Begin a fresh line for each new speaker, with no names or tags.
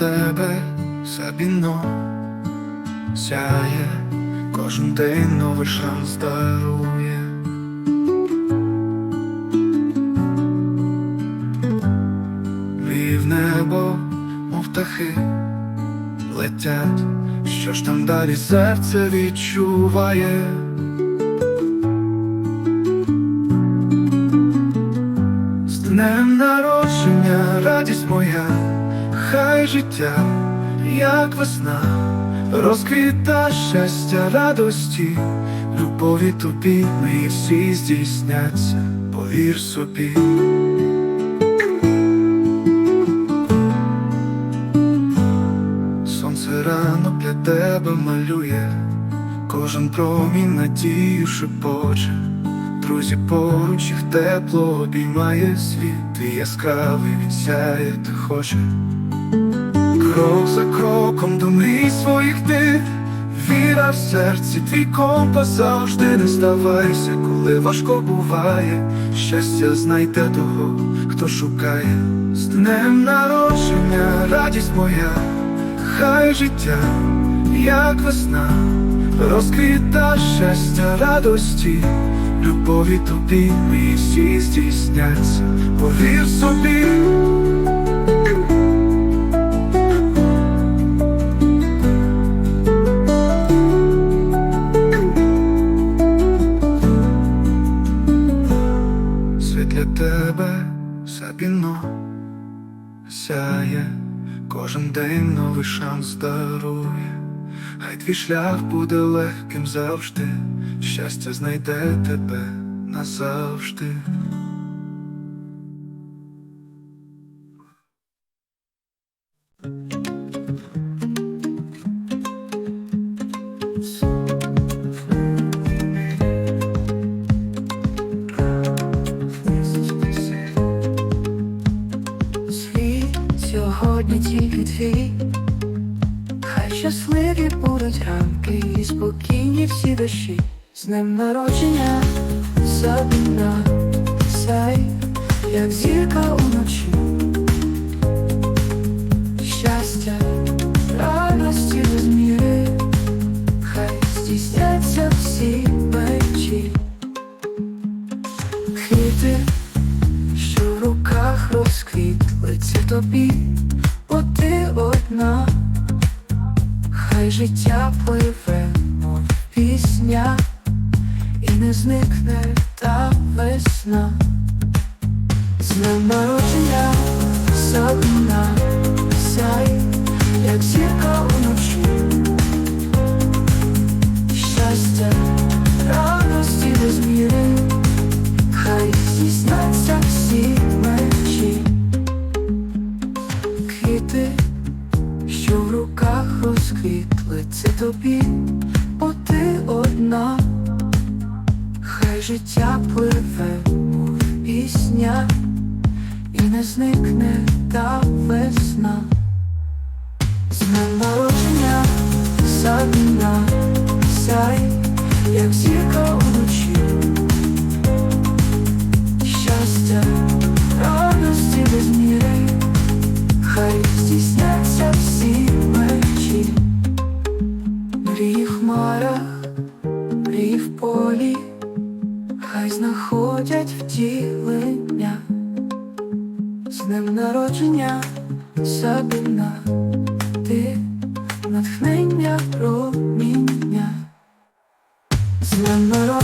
Сабіно сяє, кожен день новий шанс дарує. Вів небо, мов птахи, летять, що ж там далі серце відчуває. З днем народження, радість моя, хай життя, як весна, розквіта щастя, радості, любові тобі, ми всі здійсняться, повір собі. Сонце ранок для тебе малює, кожен промінь надію шепоче. Друзі поруч їх тепло обіймає світ, ти яскравий він сяяти хоче. Крок за кроком до мрій своїх ти, віра в серці, твій компас завжди не здавайся, коли важко буває, щастя знайде того, хто шукає. З днем народження, радість моя, хай життя, як весна, розквіта щастя, радості, любові тобі, ми всі здійсняться, повір собі. Тебе Сабіно сяє, кожен день новий шанс дарує, хай твій шлях буде легким завжди, щастя знайде тебе назавжди.
Світ сьогодні тільки твій, хай щасливі будуть ранки і спокійні всі душі. З днем народження Сабіна сай, як зірка тобі, бо ти одна, хай життя пливе, мов пісня, і не зникне та весна. З народження садна розквітли, це тобі, бо ти одна, хай життя пливе, у пісня, і не зникне та весна. З народження садна сяй, як зірка втілення, з ним народження Сабіна, ти натхнення проміння, з ним народження.